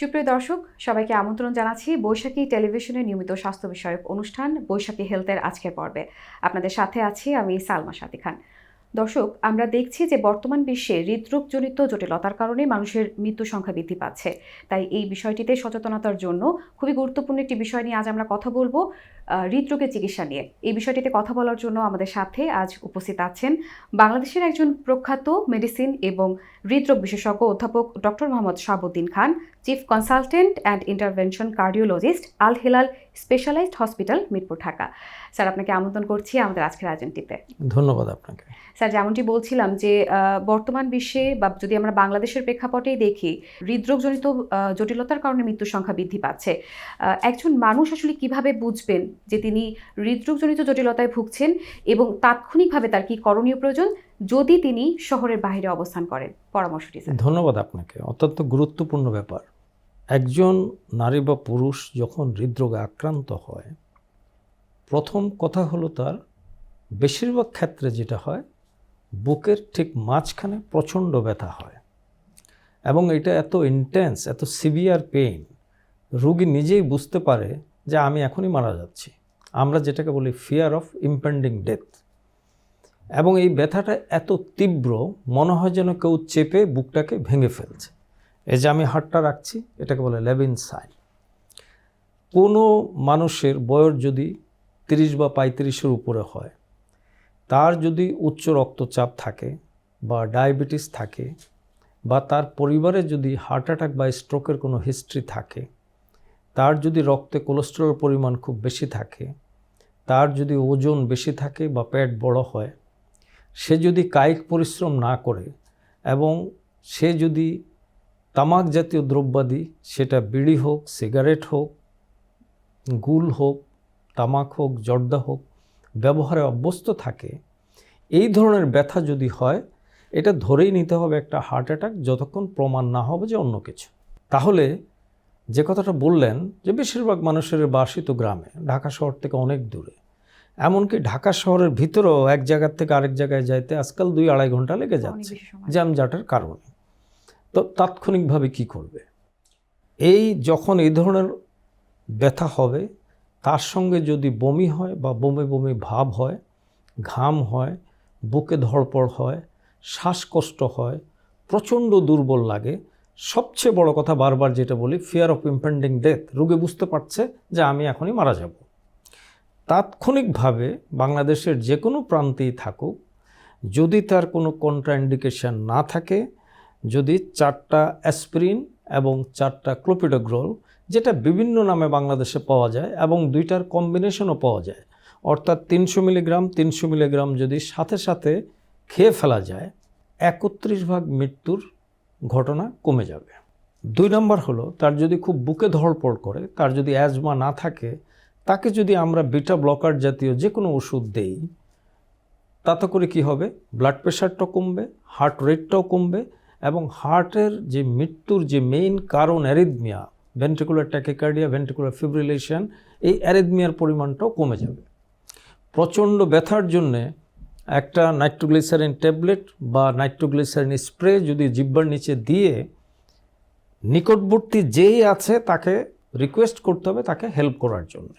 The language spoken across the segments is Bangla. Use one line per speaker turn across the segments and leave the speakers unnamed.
সুপ্রিয় দর্শক, সবাইকে আমন্ত্রণ জানাচ্ছি বৈশাখী টেলিভিশনের নিয়মিত স্বাস্থ্য বিষয়ক অনুষ্ঠান বৈশাখী হেলথের আজকের পর্বে। আপনাদের সাথে আছি আমি সালমা সাথী খান। দর্শক, আমরা দেখছি যে বর্তমান বিশ্বে হৃদরোগজনিত জটিলতার কারণে মানুষের মৃত্যু সংখ্যা বৃদ্ধি পাচ্ছে। তাই এই বিষয়টিতে সচেতনতার জন্য খুবই গুরুত্বপূর্ণ একটি বিষয় নিয়ে আজ আমরা কথা বলব। হৃদরোগের চিকিৎসা নিয়ে। এই বিষয়টিতে কথা বলার জন্য আমাদের সাথে আজ উপস্থিত আছেন বাংলাদেশের একজন প্রখ্যাত মেডিসিন এবং হৃদরোগ বিশেষজ্ঞ অধ্যাপক doctor Mohammad Shahabuddin Khan chief consultant and intervention cardiologist Al Helal specialized hospital Mirpur Dhaka. Sir আপনাকে আমন্ত্রণ করছি আমাদের আজকের আয়োজনটিতে।
ধন্যবাদ আপনাকে।
স্যার যেমনটি বলছিলাম যে বর্তমান বিশ্বে বা যদি আমরা বাংলাদেশের প্রেক্ষাপটেই দেখি হৃদরোগজনিত জটিলতার কারণে মৃত্যুর সংখ্যা বৃদ্ধি পাচ্ছে। একজন মানুষ আসলে কীভাবে বুঝবেন যে তিনি হৃদরোগজনিত জটিলতায় ভুগছেন এবং তাৎক্ষণিকভাবে তার কি করণীয় প্রয়োজন যদি তিনি শহরের বাইরে অবস্থান করেন। পরামর্শটি
ধন্যবাদ আপনাকে। অত্যন্ত গুরুত্বপূর্ণ ব্যাপার। একজন নারী বা পুরুষ যখন হৃদরোগে আক্রান্ত হয়, প্রথম কথা হলো তার বেশিরভাগ ক্ষেত্রে যেটা হয়, বুকের ঠিক মাঝখানে প্রচণ্ড ব্যথা হয় এবং এটা এত ইন্টেন্স এত সিভিয়ার পেইন রোগী নিজেই বুঝতে পারে যে আমি এখনই মারা যাচ্ছি। আমরা যেটাকে বলি ফিয়ার অফ ইম্পেন্ডিং ডেথ এবং এই ব্যথাটা এত তীব্র, মনে হয় যেন কেউ চেপে বুকটাকে ভেঙে ফেলছে। এই যে আমি হাতটা রাখছি, এটাকে বলে লেভিন সাইন। কোনো মানুষের বয়স যদি তিরিশ বা পঁয়ত্রিশের উপরে হয়, তার যদি উচ্চ রক্তচাপ থাকে বা ডায়াবেটিস থাকে বা তার পরিবারে যদি হার্ট অ্যাটাক বা স্ট্রোকের কোনো হিস্ট্রি থাকে তার যদি রক্তে কোলেস্টেরলের পরিমাণ খুব বেশি থাকে, তার যদি ওজন বেশি থাকে বা পেট বড় হয়, সে যদি কায়িক পরিশ্রম না করে এবং সে যদি তামাক জাতীয় দ্রব্যাদি, সেটা বিড়ি হোক, সিগারেট হোক, গুল হোক, তামাক হোক, জর্দা হোক, ব্যবহারে অভ্যস্ত থাকে, এই ধরনের ব্যথা যদি হয়, এটা ধরেই নিতে হবে একটা হার্ট অ্যাটাক যতক্ষণ প্রমাণ না হবে যে অন্য কিছু। তাহলে যে কথাটা বললেন যে বেশিরভাগ মানুষের বাসিত গ্রামে ঢাকা শহর থেকে অনেক দূরে। এমনকি ঢাকা শহরের ভিতরেও এক জায়গার থেকে আরেক জায়গায় যাইতে আজকাল দুই আড়াই ঘণ্টা লেগে যাচ্ছে জ্যামজাটের কারণে। তো তাৎক্ষণিকভাবে কি করবে? এই যখন এই ধরনের ব্যথা হবে তার সঙ্গে যদি বমি হয় বা বমি বমি ভাব হয় ঘাম হয় বুকে ধড়পড় হয় শ্বাসকষ্ট হয় প্রচণ্ড দুর্বল লাগে সবচেয়ে বড় কথা বারবার যেটা বলি ফিয়ার অফ ইম্পেন্ডিং ডেথ রোগী বুঝতে পারছে যে আমি এখনই মারা যাব। তাৎক্ষণিকভাবে বাংলাদেশের যে কোনো প্রান্তেই থাকুক, যদি তার কোনো কন্ট্রাইন্ডিকেশন না থাকে, যদি চারটা অ্যাসপিরিন এবং চারটা ক্লোপিডোগ্রোল যেটা বিভিন্ন নামে বাংলাদেশে পাওয়া যায় এবং দুইটার কম্বিনেশনও পাওয়া যায়, অর্থাৎ তিনশো মিলিগ্রাম তিনশো মিলিগ্রাম যদি সাথে সাথে খেয়ে ফেলা যায়, একত্রিশ ভাগ মৃত্যুর ঘটনা কমে যাবে। দুই নম্বর হলো, তার যদি খুব বুকে ধড়পড় করে, তার যদি অ্যাজমা না থাকে, তাকে যদি আমরা বিটা ব্লকার জাতীয় যে কোনো ওষুধ দেই, তাতে করে কি হবে? ব্লাড প্রেশারটাও কমবে হার্ট রেটটাও কমবে, এবং হার্টের যে মৃত্যুর যে মেইন কারণ arrhythmia ventricular tachycardia ventricular fibrillation এই অ্যারিদমিয়ার পরিমাণটাও কমে যাবে। প্রচণ্ড ব্যথার জন্যে একটা নাইট্রোগ্লিসারিন ট্যাবলেট বা নাইট্রোগ্লিসারিন স্প্রে যদি জিব্বার নিচে দিয়ে নিকটবর্তী যেই আছে তাকে রিকোয়েস্ট করতে হবে, তাকে হেল্প করার জন্য।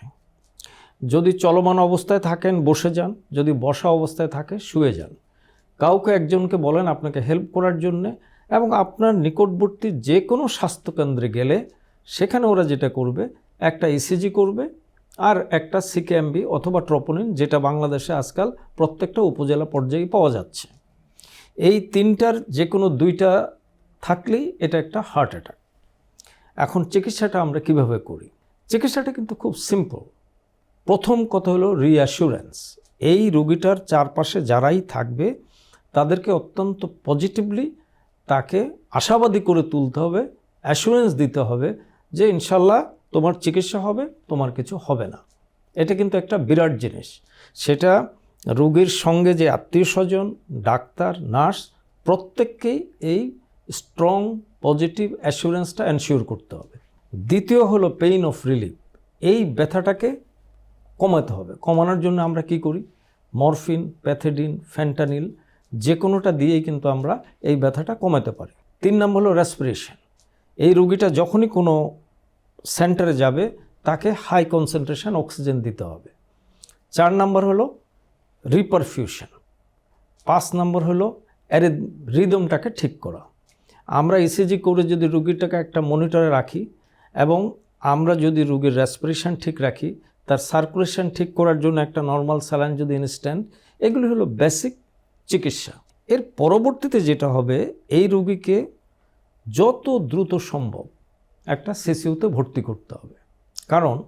যদি চলমান অবস্থায় থাকেন, বসে যান, যদি বসা অবস্থায় থাকে, শুয়ে যান। কাউকে একজনকে বলেন আপনাকে হেল্প করার জন্যে এবং আপনার নিকটবর্তী যে কোনো স্বাস্থ্যকেন্দ্রে গেলে সেখানে ওরা যেটা করবে, একটা ইসিজি করবে আর একটা সিকেএমবি অথবা ট্রপোনিন, যেটা বাংলাদেশে আজকাল প্রত্যেকটা উপজেলা পর্যায়ে পাওয়া যাচ্ছে। এই তিনটার যে কোনো দুইটা থাকলেই এটা একটা হার্ট অ্যাটাক এখন চিকিৎসাটা আমরা কীভাবে করি? চিকিৎসাটা কিন্তু খুব সিম্পল প্রথম কথা হলো রিঅ্যাসুরেন্স এই রোগীটার চারপাশে যারাই থাকবে, তাদেরকে অত্যন্ত পজিটিভলি তাকে আশাবাদী করে তুলতে হবে অ্যাসুরেন্স দিতে হবে যে ইনশাল্লাহ তোমার চিকিৎসা হবে, তোমার কিছু হবে না। এটা কিন্তু একটা বিরাট জিনিস। সেটা রোগীর সঙ্গে যে আত্মীয় স্বজন, ডাক্তার, নার্স, প্রত্যেককেই এই স্ট্রং পজিটিভ অ্যাসুরেন্সটা এনশিওর করতে হবে। দ্বিতীয় হলো পেইন অফ রিলিফ এই ব্যথাটাকে কমাতে হবে। কমানোর জন্য আমরা কি করি? মরফিন, প্যাথেডিন, ফ্যান্টানিল, যে কোনোটা দিয়েই কিন্তু আমরা এই ব্যথাটা কমাতে পারি। তিন নম্বর হলো রেসপিরেশন এই রুগীটা যখনই কোনো সেন্টারে যাবে, তাকে হাই কনসেন্ট্রেশন অক্সিজেন দিতে হবে। চার নম্বর হলো রিপারফিউশন পাঁচ নম্বর হলো রিদমটাকে ঠিক করা। আমরা ইসিজি করে যদি রুগীটাকে একটা মনিটরে রাখি এবং আমরা যদি রুগীর রেসপিরেশন ঠিক রাখি, তার সার্কুলেশন ঠিক করার জন্য একটা নর্মাল স্যালাইন যদি ইনস্ট্যান্ট এগুলি হলো বেসিক চিকিৎসা। এর পরবর্তীতে যেটা হবে, এই রুগীকে যত দ্রুত সম্ভব একটা সিসিউতে ভর্তি করতে হবে। কারণ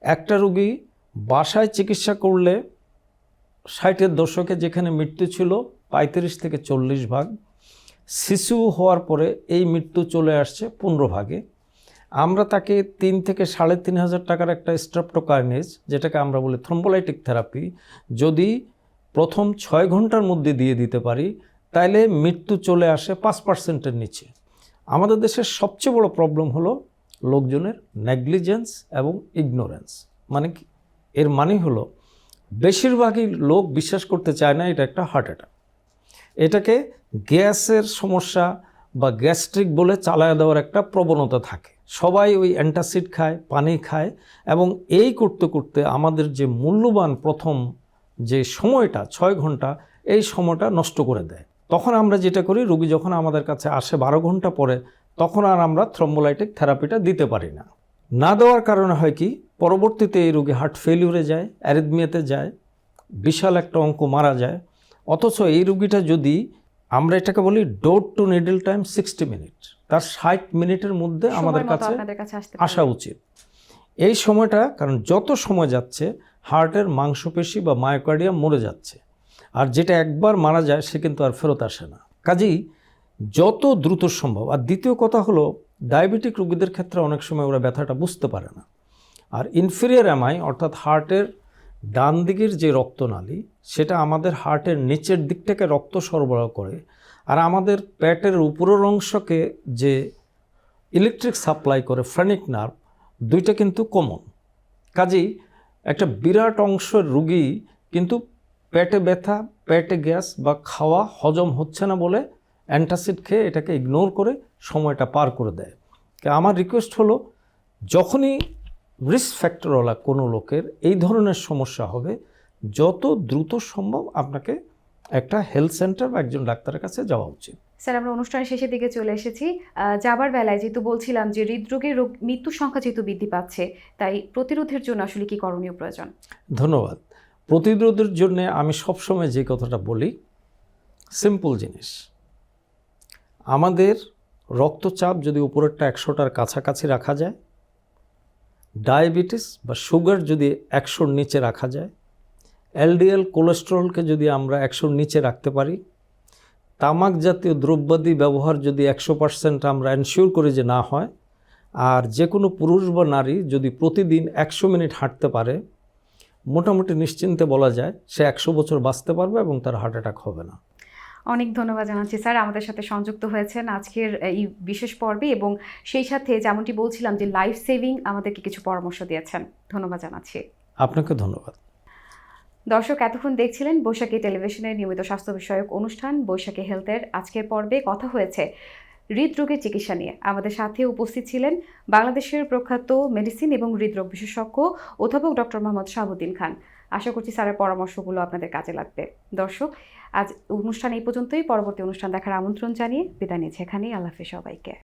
একটা রুগী বাসায় চিকিৎসা করলে ষাটের দশকে যেখানে মৃত্যু ছিল পঁয়ত্রিশ থেকে চল্লিশ ভাগ শিশু হওয়ার পরে এই মৃত্যু চলে আসছে পনেরো ভাগে। আমরা তাকে তিন থেকে সাড়ে তিন হাজার টাকার একটা স্ট্রাপ্টোকার্নেজ যেটাকে আমরা বলি থ্রম্বোলাইটিক থেরাপি যদি প্রথম ছয় ঘণ্টার মধ্যে দিয়ে দিতে পারি তাহলে মৃত্যু চলে আসে পাঁচ পার্সেন্টের নিচে। আমাদের দেশের সবচেয়ে বড় প্রবলেম হলো লোকজনের নেগলিজেন্স এবং ইগনোরেন্স মানে এর মানে হলো বেশিরভাগই লোক বিশ্বাস করতে চায় না এটা একটা হার্ট অ্যাটাক এটাকে গ্যাসের সমস্যা বা গ্যাস্ট্রিক বলে চালায় দেওয়ার একটা প্রবণতা থাকে। সবাই ওই অ্যান্টাসিড খায়, পানি খায় এবং এই করতে করতে আমাদের যে মূল্যবান প্রথম যে সময়টা, ছয় ঘণ্টা, এই সময়টা নষ্ট করে দেয়। তখন আমরা যেটা করি রুগী যখন আমাদের কাছে আসে বারো ঘণ্টা পরে তখন আর আমরা থ্রম্বোলাইটিক থেরাপিটা দিতে পারি না। না দেওয়ার কারণে হয় কি পরবর্তীতে এই রোগী হার্ট ফেলিউরে যায় অ্যারিদমিয়াতে যায় বিশাল একটা অঙ্ক মারা যায়। অথচ এই রুগীটা যদি আমরা এটাকে বলি door to needle time sixty minute তার ষাট মিনিটের মধ্যে আমাদের কাছে আসা উচিত। এই সময়টা কারণ যত সময় যাচ্ছে হার্টের মাংসপেশি বা মায়োকার্ডিয়াম মরে যাচ্ছে। আর যেটা একবার মারা যায়, সে কিন্তু আর ফেরত আসে না। কাজেই যত দ্রুত সম্ভব, আর দ্বিতীয় কথা হলো, ডায়াবেটিক রোগীদের ক্ষেত্রে অনেক সময় ওরা ব্যথাটা বুঝতে পারে না। আর ইনফেরিয়ার এমআই অর্থাৎ হার্টের ডান দিকের যে রক্তনালী, সেটা আমাদের হার্টের নিচের দিকটাকে রক্ত সরবরাহ করে। আর আমাদের পেটের উপরের অংশকে যে ইলেকট্রিক সাপ্লাই করে ফ্রেনিক নার্ভ দুইটা কিন্তু কমন কাজেই একটা বিরাট অংশের রুগী কিন্তু পেটে ব্যথা পেটে গ্যাস বা খাওয়া হজম হচ্ছে না বলে অ্যান্টাসিড খেয়ে এটাকে ইগনোর করে সময়টা পার করে দেয়। তা আমার রিকোয়েস্ট হলো যখনই রিস্ক ফ্যাক্টরওয়ালা কোনো লোকের এই ধরনের সমস্যা হবে যত দ্রুত সম্ভব আপনাকে একটা হেলথ সেন্টার বা একজন ডাক্তারের কাছে যাওয়া উচিত।
স্যার আমরা অনুষ্ঠানের শেষের দিকে চলে এসেছি। যাবার বেলায় যেহেতু বলছিলাম যে হৃদরোগের রোগ মৃত্যুর সংখ্যা যেহেতু বৃদ্ধি পাচ্ছে তাই প্রতিরোধের জন্য আসলে কি করণীয় প্রয়োজন?
ধন্যবাদ। প্রতিরোধের জন্য আমি সবসময় যে কথাটা বলি সিম্পল জিনিস। আমাদের রক্তচাপ যদি উপরেরটা একশোটার কাছাকাছি রাখা যায়, ডায়াবেটিস বা সুগার যদি একশোর নিচে রাখা যায়, এলডিএল কোলেস্টেরলকে যদি আমরা একশোর নিচে রাখতে পারি, তামাক জাতীয় দ্রব্যাদি ব্যবহার যদি একশো পার্সেন্ট আমরা এনশিওর করি যে না হয়, আর যে কোনো পুরুষ বা নারী যদি প্রতিদিন একশো মিনিট হাঁটতে পারে মোটামুটি নিশ্চিন্তে বলা যায় সে একশো বছর বাঁচতে পারবে এবং তার হার্ট অ্যাটাক হবে না।
অনেক ধন্যবাদ জানাচ্ছি স্যার। আমাদের সাথে সংযুক্ত হয়েছেন আজকের এই বিশেষ পর্বে এবং সেই সাথে যেমনটি বলছিলাম যে লাইফ সেভিং আমাদেরকে কিছু পরামর্শ দিয়েছেন। ধন্যবাদ জানাচ্ছি।
আপনাকে ধন্যবাদ।
দর্শক এতক্ষণ দেখছিলেন বৈশাখী টেলিভিশনের নিয়মিত স্বাস্থ্য বিষয়ক অনুষ্ঠান বৈশাখী হেলথের আজকের পর্বে। কথা হয়েছে হৃদরোগের চিকিৎসা নিয়ে। আমাদের সাথে উপস্থিত ছিলেন বাংলাদেশের প্রখ্যাত মেডিসিন এবং হৃদরোগ বিশেষজ্ঞ অধ্যাপক ডক্টর মোহাম্মদ শাহাবুদ্দিন খান। আশা করছি স্যারের পরামর্শগুলো আপনাদের কাজে লাগবে। দর্শক, আজ অনুষ্ঠান এই পর্যন্তই। পরবর্তী অনুষ্ঠান দেখার আমন্ত্রণ জানিয়ে বিদায় নিয়েছে এখানেই। আল্লাহ সবাইকে।